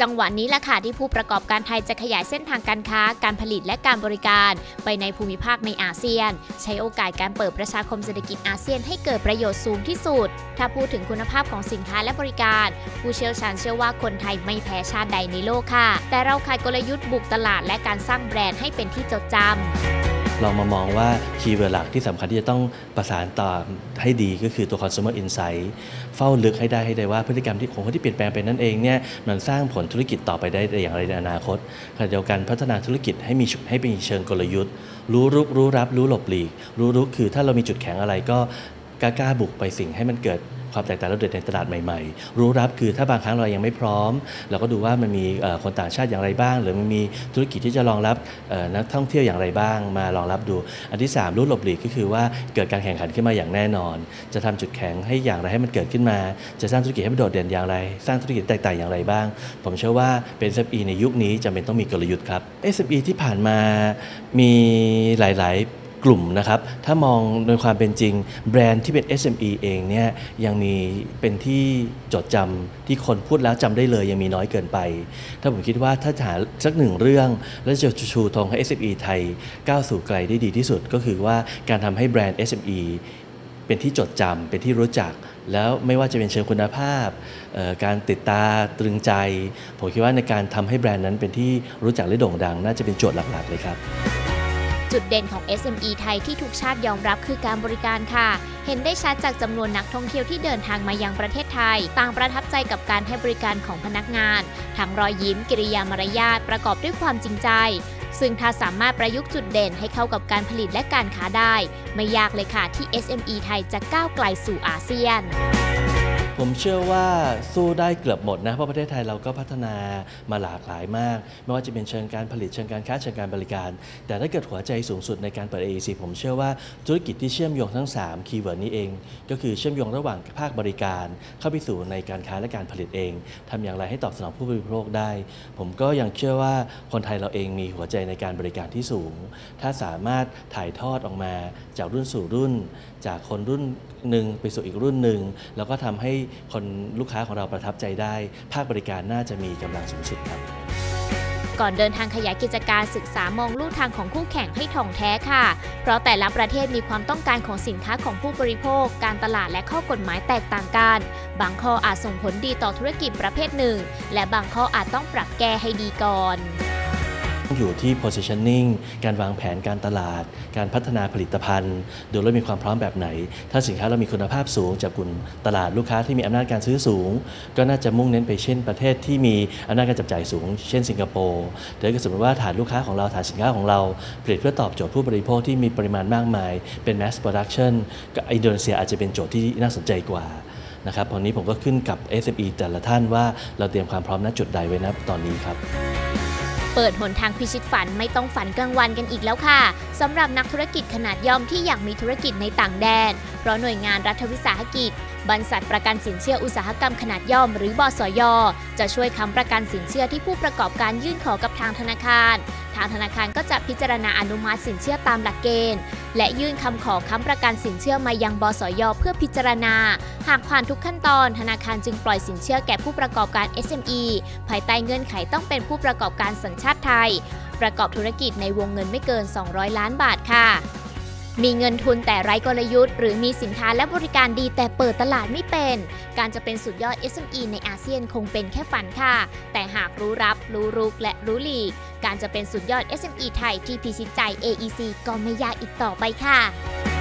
จังหวะนี้แหละค่ะที่ผู้ประกอบการไทยจะขยายเส้นทางการค้า การผลิตและการบริการ ไปในภูมิภาคในอาเซียน ใช้โอกาสการเปิดประชาคมเศรษฐกิจอาเซียนให้เกิดประโยชน์สูงที่สุด ถ้าพูดถึงคุณภาพของสินค้าและบริการ ผู้เชี่ยวชาญเชื่อว่าคนไทยไม่แพ้ชาติใดในโลกค่ะ แต่เราขายกลยุทธ์บุกตลาดและการสร้างแบรนด์ให้เป็นที่จดจำ เรามามองว่าคีย์เวิร์ดหลักที่สำคัญที่จะต้องประสานต่อให้ดีก็คือตัว consumer insight เฝ้าลึกให้ได้ให้ได้ว่าพฤติกรรมที่ของคนที่เปลี่ยนแปลงไปนั่นเองเนี่ยมันสร้างผลธุรกิจต่อไปได้อย่างไรในอนาคตขณะเดียวกันพัฒนาธุรกิจให้มีให้เป็นเชิงกลยุทธ์ รู้รุกรู้รับรู้หลบหลีก รู้รุกคือถ้าเรามีจุดแข็งอะไรก็ กล้าบุกไปสิ่งให้มันเกิดความแตกต่างและเด่นในตลาดใหม่ๆ รู้รับคือถ้าบางครั้งเรายังไม่พร้อม เราก็ดูว่ามันมีคนต่างชาติอย่างไรบ้าง หรือมันมีธุรกิจที่จะรองรับนักท่องเที่ยวอย่างไรบ้าง มารองรับดู อันที่ 3 รู้หลบหลีกก็คือว่าเกิดการแข่งขันขึ้นมาอย่างแน่นอน จะทำจุดแข็งให้อย่างไรให้มันเกิดขึ้นมา จะสร้างธุรกิจให้มันโดดเด่นอย่างไร สร้างธุรกิจแตกต่างอย่างไรบ้าง ผมเชื่อว่าเป็น SME ในยุคนี้จำเป็นต้องมีกลยุทธ์ครับ SME ที่ผ่านมามีหลาย ๆ กลุ่มนะครับ ถ้ามองโดยความเป็นจริง แบรนด์ที่เป็น SME เองเนี่ยยังมีเป็นที่จดจำที่คนพูดแล้วจำได้เลยยังมีน้อยเกินไป ถ้าผมคิดว่าถ้าหาสักหนึ่งเรื่อง แล้วจะชูธงให้ SME ไทยก้าวสู่ไกลได้ดีที่สุด ก็คือว่าการทำให้แบรนด์ SME เป็นที่จดจำเป็นที่รู้จักแล้วไม่ว่าจะเป็นเชิงคุณภาพ การติดตาตรึงใจ ผมคิดว่าในการทำให้แบรนด์นั้นเป็นที่รู้จักและโด่งดัง น่าจะเป็นโจทย์หลัก ๆ เลยครับ จุดเด่นของ SME ไทยที่ทุกชาติยอมรับคือการบริการค่ะ เห็นได้ชัดจากจำนวนนักท่องเที่ยวที่เดินทางมายังประเทศไทย ต่างประทับใจกับการให้บริการของพนักงาน ทั้งรอยยิ้มกิริยามารยาทประกอบด้วยความจริงใจ ซึ่งถ้าสามารถประยุกต์จุดเด่นให้เข้ากับการผลิตและการค้าได้ ไม่ยากเลยค่ะที่ SME ไทยจะก้าวไกลสู่อาเซียน ผมเชื่อว่าสู้ได้เกือบหมดนะ เพราะประเทศไทยเราก็พัฒนามาหลากหลายมาก ไม่ว่าจะเป็นเชิงการผลิตเชิงการค้าเชิงการบริการ แต่ถ้าเกิดหัวใจสูงสุดในการเปิด AEC ผมเชื่อว่าธุรกิจที่เชื่อมโยงทั้ง 3 คีย์เวิร์ดนี้เอง ก็คือเชื่อมโยงระหว่างภาคบริการ เข้าไปสู่ในการค้าและการผลิตเองทำอย่างไรให้ตอบสนองผู้บริโภคได้ ผมก็ยังเชื่อว่าคนไทยเราเองมีหัวใจในการบริการที่สูง ถ้าสามารถถ่ายทอดออกมาจากรุ่นสู่รุ่น จากคนรุ่นหนึ่งไปสู่อีกรุ่นหนึ่งแล้วก็ทำให้คนลูกค้าของเราประทับใจได้ ภาคบริการน่าจะมีกำลังสูงสุดครับ ก่อนเดินทางขยายกิจการศึกษามองลู่ทางของคู่แข่งให้ท่องแท้ค่ะ เพราะแต่ละประเทศมีความต้องการของสินค้าของผู้บริโภค การตลาดและข้อกฎหมายแตกต่างกัน บางข้ออาจส่งผลดีต่อธุรกิจประเภทหนึ่ง และบางข้ออาจต้องปรับแก้ให้ดีก่อน อยู่ที่ positioning การวางแผนการตลาด การพัฒนาผลิตภัณฑ์โดยเรามีความพร้อมแบบไหน ถ้าสินค้าเรามีคุณภาพสูงจากกลุ่มตลาดลูกค้าที่มีอำนาจการซื้อสูง ก็น่าจะมุ่งเน้นไปเช่นประเทศที่มีอำนาจการจับจ่ายสูง เช่นสิงคโปร์แต่ถ้าสมมติว่าฐานลูกค้าของเราฐานสินค้าของเราผลิตเพื่อตอบโจทย์ผู้บริโภคที่มีปริมาณมากมาย เป็น mass production กับอินโดนีเซียอาจจะเป็นโจทย์ที่น่าสนใจกว่านะครับตอนนี้ผมก็ขึ้นกับ SME แต่ละท่านว่าเราเตรียมความพร้อมณจุดใดไว้นะตอนนี้ครับ เปิดหนทางพิชิตฝันไม่ต้องฝันกลางวันกันอีกแล้วค่ะสำหรับนักธุรกิจขนาดย่อมที่อยากมีธุรกิจในต่างแดน เพราะหน่วยงานรัฐวิสาหกิจ บริษัทประกันสินเชื่ออุตสาหกรรมขนาดย่อมหรือบสยจะช่วยค้ำประกันสินเชื่อที่ผู้ประกอบการยื่นขอกับทางธนาคาร ทางธนาคารก็จะพิจารณาอนุมัติสินเชื่อตามหลักเกณฑ์ และยื่นคำขอค้ำประกันสินเชื่อมายังบสยเพื่อพิจารณา หากผ่านทุกขั้นตอน ธนาคารจึงปล่อยสินเชื่อแก่ผู้ประกอบการ SME ภายใต้เงื่อนไขต้องเป็นผู้ประกอบการสัญชาติไทย ประกอบธุรกิจในวงเงินไม่เกิน 200 ล้านบาทค่ะ มีเงินทุนแต่ไร้กลยุทธ์ หรือมีสินค้าและบริการดีแต่เปิดตลาดไม่เป็น การจะเป็นสุดยอด SME ในอาเซียนคงเป็นแค่ฝันค่ะ แต่หากรู้รับ รู้รุกและรู้หลีก การจะเป็นสุดยอด SME ไทยที่พิชิตใจ AEC ก็ไม่ยากอีกต่อไปค่ะ